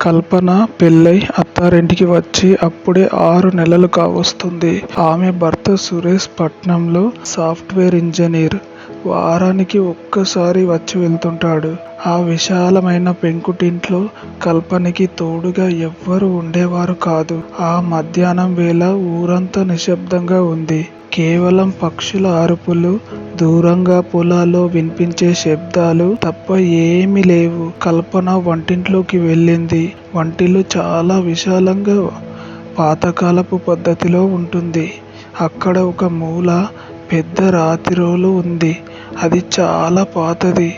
కల్పన పెళ్ళై అత్తారింటికి వచ్చి అప్పుడే ఆరు నెలలు కావస్తుంది. ఆమె భర్త సురేష్ పట్నంలో సాఫ్ట్వేర్ ఇంజనీర్. వారానికి ఒక్కసారి వచ్చి వెళ్తుంటాడు. ఆ విశాలమైన పెంకుటింట్లో కల్పనకి తోడుగా ఎవ్వరూ ఉండేవారు కాదు. ఆ మధ్యాహ్నం వేళ ఊరంతా నిశ్శబ్దంగా ఉంది. కేవలం పక్షుల అరుపులు, దూరంగా పొలాల్లో వినిపించే శబ్దాలు తప్ప ఏమీ లేవు. కల్పన వంటింట్లోకి వెళ్ళింది. వంటిల్లు చాలా విశాలంగా పాతకాలపు పద్ధతిలో ఉంటుంది. అక్కడ ఒక మూల పెద్ద రాతిరోలు ఉంది. అది చాలా పాతది.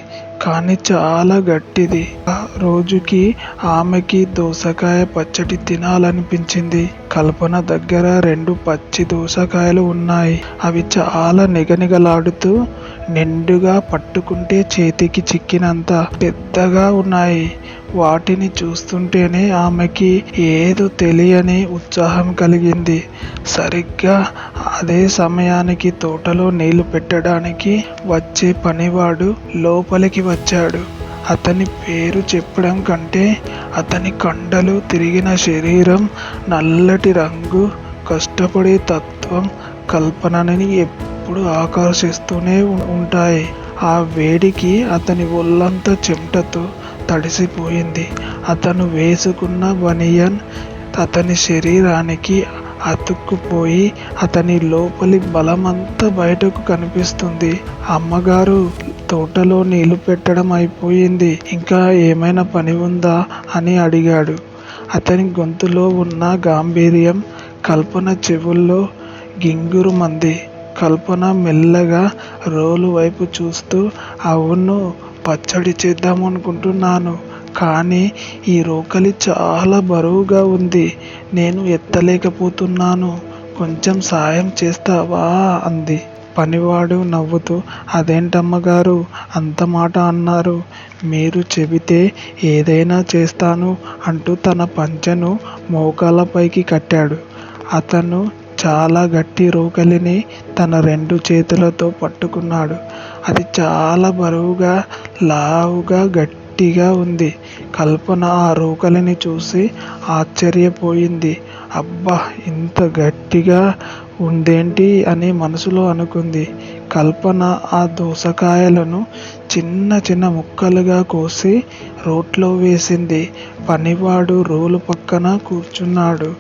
కానీ చాలా గట్టిది. ఆ రోజుకి ఆమెకి దోసకాయ పచ్చడి తినాలనిపించింది. కల్పన దగ్గర రెండు పచ్చి దోసకాయలు ఉన్నాయి. అవి చాలా నిగనిగలాడుతూ నిండుగా పట్టుకుంటే చేతికి చిక్కినంత పెద్దగా ఉన్నాయి. వాటిని చూస్తుంటేనే ఆమెకి ఏదో తెలియని ఉత్సాహం కలిగింది. సరిగ్గా అదే సమయానికి తోటలో నీళ్ళు పెట్టడానికి వచ్చే పనివాడు లోపలికి వచ్చాడు. అతని పేరు చెప్పడం కంటే అతని కండలు తిరిగిన శరీరం, నల్లటి రంగు, కష్టపడే తత్వం కల్పనని ఎప్పుడూ ఆకర్షిస్తూనే ఉంటాయి. ఆ వేడికి అతని ఒళ్ళంతా చెమటతో తడిసిపోయింది. అతను వేసుకున్న బనియన్ అతని శరీరానికి అతుక్కుపోయి అతని లోపలి బలమంతా బయటకు కనిపిస్తుంది. అమ్మగారు తోటలో నీళ్ళు పెట్టడం అయిపోయింది. ఇంకా ఏమైనా పని ఉందా? అని అడిగాడు. అతని గొంతులో ఉన్న గాంభీర్యం కల్పన చెవుల్లో గింగురుమంది. కల్పన మెల్లగా రోలు వైపు చూస్తూ అవును పచ్చడి చేద్దామనుకుంటున్నాను. కానీ ఈ రోకలి చాలా బరువుగా ఉంది. నేను ఎత్తలేకపోతున్నాను. కొంచెం సాయం చేస్తావా? అంది. పనివాడు నవ్వుతూ అదేంటమ్మగారూ! అంతమాట అన్నారు. మీరు చెబితే ఏదైనా చేస్తాను అంటూ తన పంచెను మోకాళ్ళపైకి కట్టాడు. అతను చాలా గట్టి రోకలిని తన రెండు చేతులతో పట్టుకున్నాడు. అది చాలా బరువుగా, లావుగా, గట్టిగా ఉంది. కల్పన ఆ రోకలిని చూసి ఆశ్చర్యపోయింది. అబ్బ! ఇంత గట్టిగా ఉందేంటి అని మనసులో అనుకుంది. కల్పన ఆ దోసకాయలను చిన్న చిన్న ముక్కలుగా కోసి రోట్లో వేసింది. పనివాడు రోలు పక్కన కూర్చున్నాడు.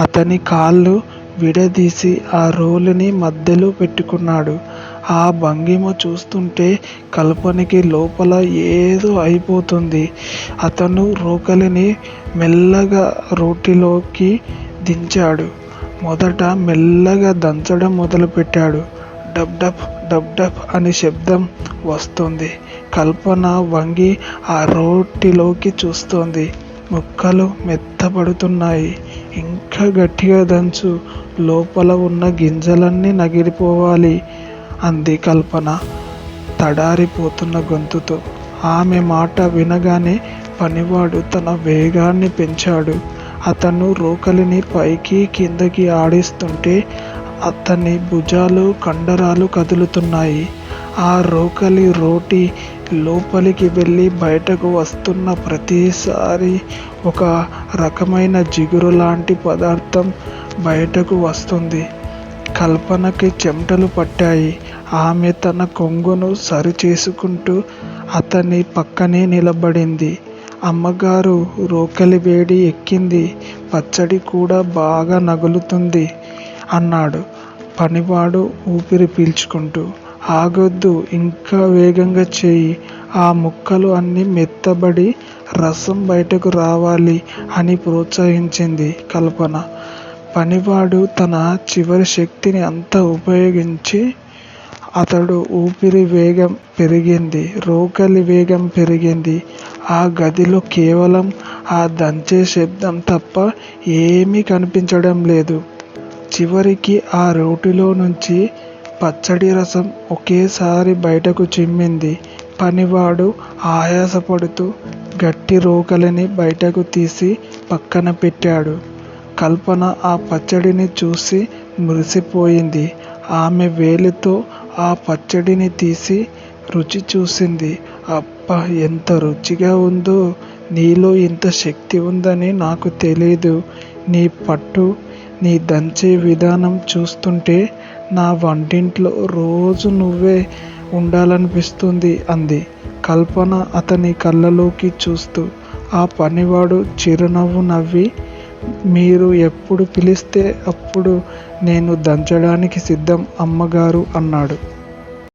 అతని కాళ్ళు విడదీసి ఆ రోలుని మధ్యలో పెట్టుకున్నాడు. ఆ భంగిమ చూస్తుంటే కల్పనకి లోపల ఏదో అయిపోతుంది. అతను రోకలిని మెల్లగా రోటిలోకి దించాడు. మొదట మెల్లగా దంచడం మొదలుపెట్టాడు. డబ్ డబ్ డబ్ డబ్ అని శబ్దం వస్తుంది కల్పన వంగి ఆ రోటిలోకి చూస్తోంది. ముక్కలు మెత్తబడుతున్నాయి. ఇంకా గట్టిగా దంచు. లోపల ఉన్న గింజలన్నీ నగిలిపోవాలి అంది కల్పన తడారిపోతున్న గొంతుతో. ఆమె మాట వినగానే పనివాడు తన వేగాన్ని పెంచాడు. అతను రోకలిని పైకి కిందకి ఆడిస్తుంటే అతని భుజాలు, కండరాలు కదులుతున్నాయి. ఆ రోకలి రోటి లోపలికి వెళ్ళి బయటకు వస్తున్న ప్రతిసారి ఒక రకమైన జిగురు లాంటి పదార్థం బయటకు వస్తుంది. కల్పనకి చెమటలు పట్టాయి. ఆమె తన కొంగును సరిచేసుకుంటూ అతని పక్కనే నిలబడింది. అమ్మగారు రోకలి వేడి ఎక్కింది. పచ్చడి కూడా బాగా నగులుతుంది అన్నాడు పనివాడు ఊపిరి పీల్చుకుంటూ. ఆగొద్దు. ఇంకా వేగంగా చేయి ఆ ముక్కలు అన్నీ మెత్తబడి రసం బయటకు రావాలి అని ప్రోత్సహించింది కల్పన. పనివాడు తన చివరి శక్తిని అంతా ఉపయోగించి అతడు ఊపిరి వేగం పెరిగింది. రోకలి వేగం పెరిగింది. ఆ గదిలో కేవలం ఆ దంచే శబ్దం తప్ప ఏమీ కనిపించడం లేదు. చివరికి ఆ రోటిలో నుంచి పచ్చడి రసం ఒకేసారి బయటకు చిమ్మింది. పనివాడు ఆయాసపడుతూ గట్టి రోకలిని బయటకు తీసి పక్కన పెట్టాడు. కల్పన ఆ పచ్చడిని చూసి మురిసిపోయింది. ఆమె వేలితో ఆ పచ్చడిని తీసి రుచి చూసింది. అప్ప ఎంత రుచిగా ఉందో! నీలో ఇంత శక్తి ఉందని నాకు తెలీదు నీ పట్టు నీ దంచే విధానం చూస్తుంటే నా వంటింట్లో రోజు నువ్వే ఉండాలనిపిస్తుంది అంది కల్పన అతని కళ్ళలోకి చూస్తూ ఆ పనివాడు చిరునవ్వు నవ్వి మీరు ఎప్పుడు పిలిస్తే అప్పుడు నేను దంచడానికి సిద్ధం అమ్మగారు అన్నాడు